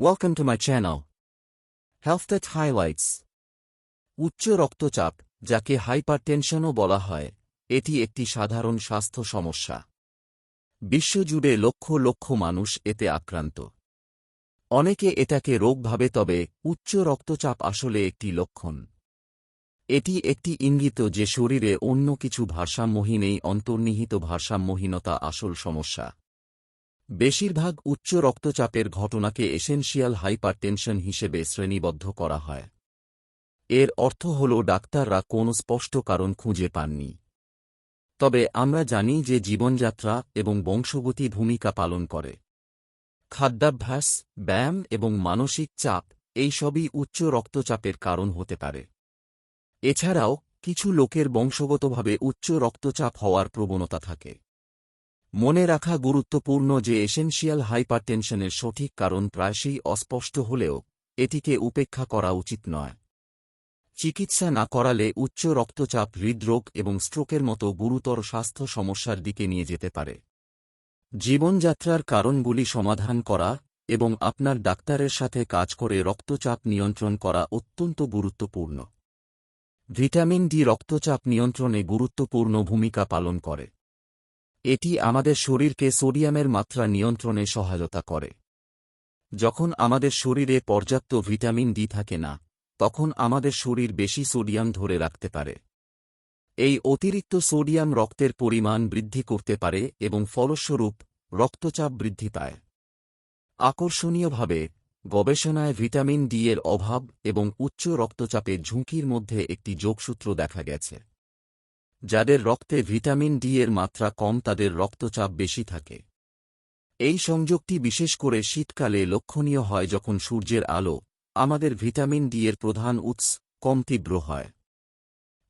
Welcome to my channel. Health Tech Highlights. উচ্চ রক্তচাপ, যাকে হাইপারটেনশনও বলা হয়, এটি একটি সাধারণ স্বাস্থ্য সমস্যা। বিশ্বজুড়ে লক্ষ লক্ষ মানুষ এতে আক্রান্ত। অনেকে এটাকে রোগ ভাবে, তবে উচ্চ রক্তচাপ আসলে একটি লক্ষণ। এটি একটি ইঙ্গিত যে শরীরে অন্য কিছু ভারসাম্যহীন এই অন্তর্নিহিত ভারসাম্যহীনতা আসল সমস্যা। বেশিরভাগ উচ্চ রক্তচাপের ঘটনাকে এসেনশিয়াল হাইপারটেনশন হিসেবে শ্রেণীবদ্ধ করা হয়। এর অর্থ হল ডাক্তাররা কোনো স্পষ্ট কারণ খুঁজে পাননি। তবে আমরা জানি যে জীবনযাত্রা এবং বংশগতি ভূমিকা পালন করে। খাদ্যাভ্যাস, ব্যায়াম এবং মানসিক চাপ এই সবই উচ্চ রক্তচাপের কারণ হতে পারে। এছাড়াও, কিছু লোকের বংশগতভাবে উচ্চ রক্তচাপ হওয়ার প্রবণতা থাকে। মনে রাখা গুরুত্বপূর্ণ যে এসেনশিয়াল হাইপারটেনশনের সঠিক কারণ প্রায়শই অস্পষ্ট হলেও এটিকে উপেক্ষা করা উচিত নয়। চিকিৎসা না করালে উচ্চ রক্তচাপ, হৃদরোগ এবং স্ট্রোকের মতো গুরুতর স্বাস্থ্য সমস্যার দিকে নিয়ে যেতে পারে। জীবনযাত্রার কারণগুলি সমাধান করা এবং আপনার ডাক্তারের সাথে কাজ করে রক্তচাপ নিয়ন্ত্রণ করা অত্যন্ত গুরুত্বপূর্ণ। ভিটামিন ডি রক্তচাপ নিয়ন্ত্রণে গুরুত্বপূর্ণ ভূমিকা পালন করে। এটি আমাদের শরীরকে সোডিয়ামের মাত্রা নিয়ন্ত্রণে সহায়তা করে। যখন আমাদের শরীরে পর্যাপ্ত ভিটামিন ডি থাকে না, তখন আমাদের শরীর বেশি সোডিয়াম ধরে রাখতে পারে। এই অতিরিক্ত সোডিয়াম রক্তের পরিমাণ বৃদ্ধি করতে পারে এবং ফলস্বরূপ রক্তচাপ বৃদ্ধি পায়। আকর্ষণীয়ভাবে, গবেষণায় ভিটামিন ডি এর অভাব এবং উচ্চ রক্তচাপের ঝুঁকির মধ্যে একটি যোগসূত্র দেখা গেছে। যাদের রক্তে ভিটামিন ডি এর মাত্রা কম, তাদের রক্তচাপ বেশি থাকে। এই সংযোগটি বিশেষ করে শীতকালে লক্ষণীয় হয় যখন সূর্যের আলো আমাদের ভিটামিন ডি এর প্রধান উৎস কম তীব্র হয়।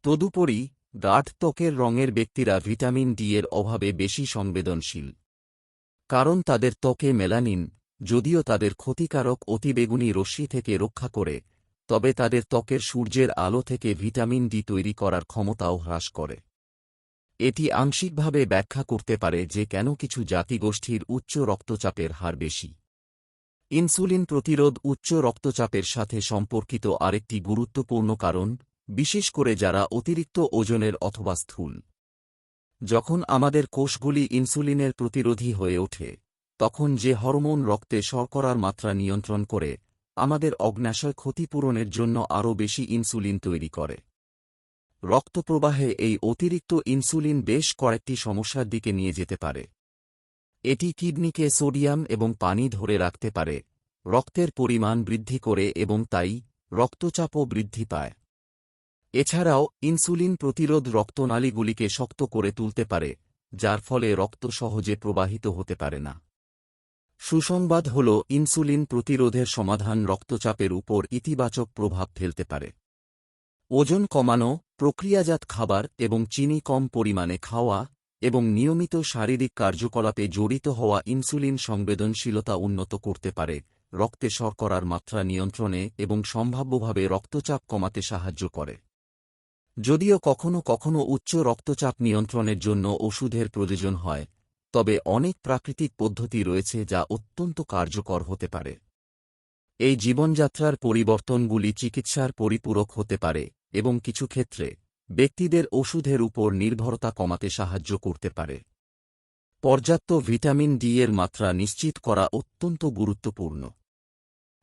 তদুপরি, গাঢ় ত্বকের রঙের ব্যক্তিরা ভিটামিন ডি এর অভাবে বেশি সংবেদনশীল। কারণ তাদের ত্বকে মেলানিন, যদিও তাদের ক্ষতিকারক অতিবেগুনি রশ্মি থেকে রক্ষা করে তবে তাদের ত্বকের সূর্যের আলো থেকে ভিটামিন ডি তৈরি করার ক্ষমতাও হ্রাস করে। এটি আংশিকভাবে ব্যাখ্যা করতে পারে যে কেন কিছু জাতিগোষ্ঠীর উচ্চ রক্তচাপের হার বেশি। ইনসুলিন প্রতিরোধ উচ্চ রক্তচাপের সাথে সম্পর্কিত আরেকটি গুরুত্বপূর্ণ কারণ, বিশেষ করে যারা অতিরিক্ত ওজনের অথবা স্থূল। যখন আমাদের কোষগুলি ইনসুলিনের প্রতিরোধী হয়ে ওঠে, তখন যে হরমোন রক্তে শর্করার মাত্রা নিয়ন্ত্রণ করে আমাদের অগ্নাশয় ক্ষতিপূরণের জন্য আরও বেশি ইনসুলিন তৈরি করে। রক্তপ্রবাহে এই অতিরিক্ত ইনসুলিন বেশ কয়েকটি সমস্যার দিকে নিয়ে যেতে পারে। এটি কিডনিকে সোডিয়াম এবং পানি ধরে রাখতে পারে, রক্তের পরিমাণ বৃদ্ধি করে এবং তাই রক্তচাপও বৃদ্ধি পায়। এছাড়াও ইনসুলিন প্রতিরোধ রক্তনালীগুলিকে শক্ত করে তুলতে পারে, যার ফলে রক্ত সহজে প্রবাহিত হতে পারে না। সুসংবাদ হল, ইনসুলিন প্রতিরোধের সমাধান রক্তচাপের উপর ইতিবাচক প্রভাব ফেলতে পারে। ওজন কমানো, প্রক্রিয়াজাত খাবার এবং চিনি কম পরিমাণে খাওয়া এবং নিয়মিত শারীরিক কার্যকলাপে জড়িত হওয়া ইনসুলিন সংবেদনশীলতা উন্নত করতে পারে, রক্তে শর্করার মাত্রা নিয়ন্ত্রণে এবং সম্ভাব্যভাবে রক্তচাপ কমাতে সাহায্য করে। যদিও কখনও কখনও উচ্চ রক্তচাপ নিয়ন্ত্রণের জন্য ওষুধের প্রয়োজন হয় তবে অনেক প্রাকৃতিক পদ্ধতি রয়েছে যা অত্যন্ত কার্যকর হতে পারে। এই জীবনযাত্রার পরিবর্তনগুলি চিকিৎসার পরিপূরক হতে পারে এবং কিছু ক্ষেত্রে ব্যক্তিদের ওষুধের উপর নির্ভরতা কমাতে সাহায্য করতে পারে। পর্যাপ্ত ভিটামিন ডি এর মাত্রা নিশ্চিত করা অত্যন্ত গুরুত্বপূর্ণ।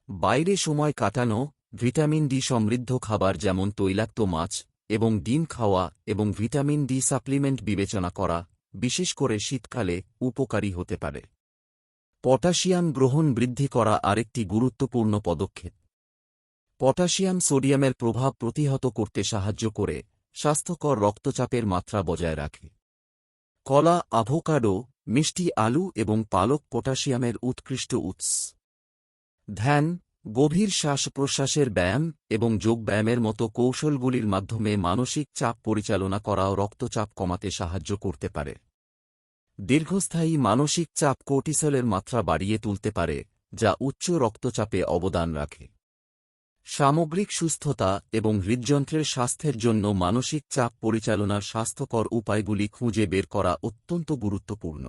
বাইরে সময় কাটানো, ভিটামিন ডি সমৃদ্ধ খাবার যেমন তৈলাক্ত মাছ এবং ডিম খাওয়া এবং ভিটামিন ডি সাপ্লিমেন্ট বিবেচনা করা বিশেষ করে শীতকালে, উপকারী হতে পারে। পটাশিয়াম গ্রহণ বৃদ্ধি করা আরেকটি গুরুত্বপূর্ণ পদক্ষেপ। পটাশিয়াম সোডিয়ামের প্রভাব প্রতিহত করতে সাহায্য করে, স্বাস্থ্যকর রক্তচাপের মাত্রা বজায় রাখে। কলা আভোকাডো মিষ্টি আলু এবং পালক পটাশিয়ামের উৎকৃষ্ট উৎস। ধ্যান গভীর শ্বাস প্রশ্বাসের ব্যায়াম এবং যোগব্যায়ামের মতো কৌশলগুলির মাধ্যমে মানসিক চাপ পরিচালনা করাও রক্তচাপ কমাতে সাহায্য করতে পারে। দীর্ঘস্থায়ী মানসিক চাপ কোর্টিসলের মাত্রা বাড়িয়ে তুলতে পারে, যা উচ্চ রক্তচাপে অবদান রাখে। সামগ্রিক সুস্থতা এবং হৃদযন্ত্রের স্বাস্থ্যের জন্য মানসিক চাপ পরিচালনার স্বাস্থ্যকর উপায়গুলি খুঁজে বের করা অত্যন্ত গুরুত্বপূর্ণ।